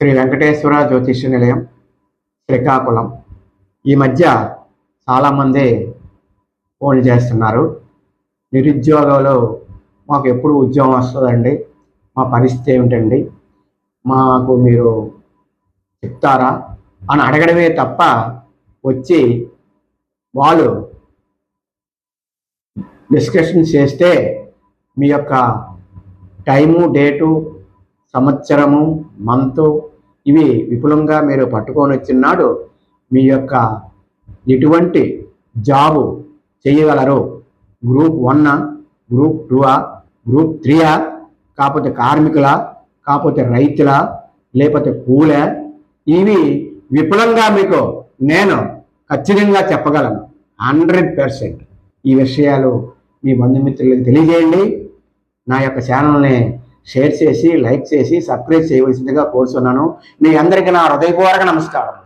శ్రీ వెంకటేశ్వర జ్యోతిష్య నిలయం శ్రీకాకుళం. ఈ మధ్య చాలామంది ఫోన్లు చేస్తున్నారు. నిరుద్యోగంలో మాకు ఎప్పుడు ఉద్యోగం వస్తుందండి? మా పరిస్థితి ఏమిటండి? మాకు మీరు చెప్తారా? అని అడగడమే తప్ప వచ్చి వాళ్ళు డిస్కషన్ చేస్తే మీ యొక్క టైము డేటు సంవత్సరము మంత్ ఇవి విపులంగా మీరు పట్టుకొని వచ్చినాడు మీ యొక్క ఎటువంటి జాబు చేయగలరు? గ్రూప్ వన్నా గ్రూప్ టూవా గ్రూప్ త్రీయా కాకపోతే కార్మికుల కాకపోతే రైతుల లేకపోతే కూలే ఇవి విపులంగా మీకు నేను ఖచ్చితంగా చెప్పగలను. Hundred percent. ఈ విషయాలు మీ బంధుమిత్రులకు తెలియజేయండి. నా యొక్క ఛానల్ని షేర్ చేసి లైక్ చేసి సబ్స్క్రైబ్ చేయవలసిందిగా కోరుతున్నాను మీ అందరికీ నా హృదయపూర్వక నమస్కారం